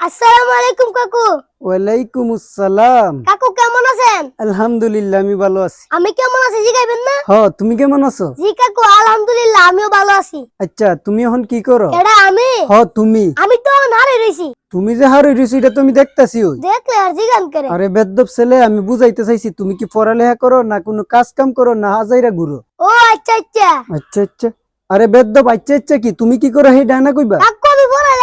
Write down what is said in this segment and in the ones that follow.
আসসালামু আলাইকুম কাকু। ওয়ালাইকুম আসসালাম কাকু কেমন আছেন? আলহামদুলিল্লাহ আমি ভালো আছি। আমি কেমন আছি জিগাইবেন না? হ তুমি কেমন আছো? জি কাকু আলহামদুলিল্লাহ আমিও ভালো আছি। আচ্ছা তুমি এখন কি করো? এটা আমি? হ তুমি। আমি তো নারে রইছি। তুমি যে হারে রইছো এটা তো দেখতাছি ওই। দেখলে আর জিগান করে। আরে বেদ্যপ ছেলে আমি বুঝাইতে চাইছি তুমি কি পড়ালেখা করো না কোনো কাজ কাম করো না হাজাইরা ঘুরো? ও আচ্ছা আচ্ছা। আচ্ছা আচ্ছা। আরে বেদ্যপ আচ্ছা আচ্ছা কি? তুমি কি করো সেই ডানা কইবা? কাকু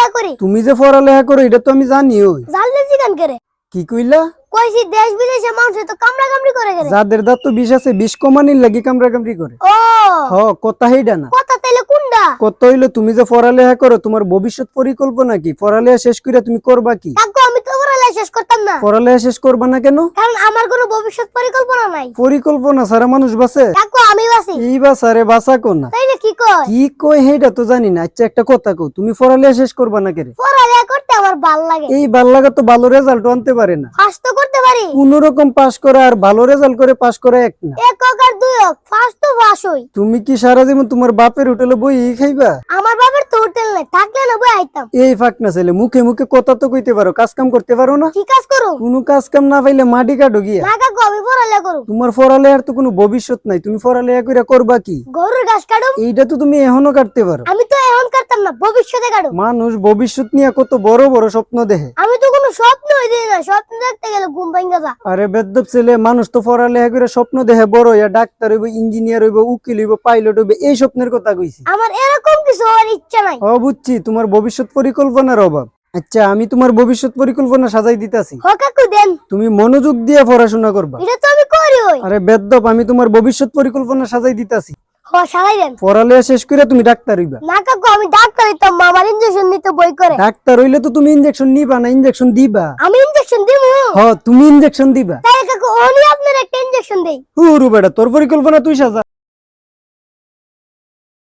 পড়ালেখা করি। তুমি যে পড়ালেখা করো এটা তো আমি জানি ওই। জানলে জিগান করে। কি কইলা? কইছি দেশ বিদেশে মানুষ তো কামড়া কামড়ি করে গেলে। যাদের দাঁত তো বিষ আছে বিষ কমানির লাগি কামড়া কামড়ি করে। ও! হ কথা সেই ডানা কথা তাইলে কোনটা কত হইল তুমি যে পড়ালেখা করো তোমার ভবিষ্যৎ পরিকল্পনা কি? পড়ালেখা শেষ করে তুমি করবা কি? কাকু আমি তো পড়ালেখা শেষ করতাম না। পড়ালেখা শেষ করবা না কেন? কারণ আমার কোনো ভবিষ্যৎ পরিকল্পনা নাই। পরিকল্পনা সারা মানুষ বাসে কাকু আমি বাসি এই বাসারে বাসা কোনা তাইলে কি কি কই হেটা তো জানি না। আচ্ছা একটা কথা কও তুমি পড়ালেখা শেষ করবা না কেরে? পড়ালেখা করতে আমার ভালো লাগে। এই ভালো লাগা তো ভালো রেজাল্ট আনতে পারে না। ফার্স্ট তো করতে পারি। কোন রকম পাস করা আর ভালো রেজাল্ট করে পাস করা এক না। এক আর দুই হোক তো পাস হই। তুমি কি সারা জীবন তোমার বাপের হোটেলে বই খাইবা? আমার বাবার তো হোটেল নাই থাকলে না বই আইতাম। এই ফাঁক না ছেলে মুখে মুখে কথা তো কইতে পারো কাজ কাম করতে পারো না? কি কাজ করো? কোনো কাজ কাম না পাইলে মাটি কাটো গিয়া। পড়ালেখা করু তোমার পড়ালেখার তো কোনো ভবিষ্যৎ নাই। তুমি পড়ালেখা করবা কি? গরুর কাটুম। এইটা তো তুমি এখনও কাটতে পারো। আমি তো এখন কাটতাম না ভবিষ্যতে মানুষ ভবিষ্যৎ নিয়ে কত বড় বড় স্বপ্ন দেখে। আমি তো কোনো স্বপ্ন দিই না স্বপ্ন দেখতে গেলে ঘুম ভাঙ্গা যা আরে বেদ্যপ ছেলে মানুষ তো পড়ালেখা করে স্বপ্ন দেখে বড় হইয়া ডাক্তার হইব ইঞ্জিনিয়ার হইব উকিল হইব পাইলট হইব এই স্বপ্নের কথা কইছি। আমার এরকম কিছু হওয়ার ইচ্ছা নাই। ও বুঝছি তোমার ভবিষ্যৎ পরিকল্পনার অভাব। আচ্ছা আমি তোমার ভবিষ্যৎ পরিকল্পনা সাজাই দিতাছি। হ কাকু দেন। তুমি মনোযোগ দিয়ে পড়াশোনা করবা। এটা তো আমি করি হই আরে বেদ্যপ আমি তোমার ভবিষ্যৎ পরিকল্পনা সাজাই দিতাছি। হ সারাই দেন। পড়ালেখা শেষ করে তুমি ডাক্তার হইবা। না কাকু আমি ডাক্তার হইতাম মা আমার ইঞ্জেকশন নিতে বই করে। ডাক্তার হইলে তো তুমি ইনজেকশন নিবা না ইনজেকশন দিবা। আমি ইঞ্জেকশন দিব হ তুমি ইনজেকশন দিবা। তাই কাকু ওনি আপনার একটা ইঞ্জেকশন দেই। হুরু বেটা তোর পরিকল্পনা তুই সাজা।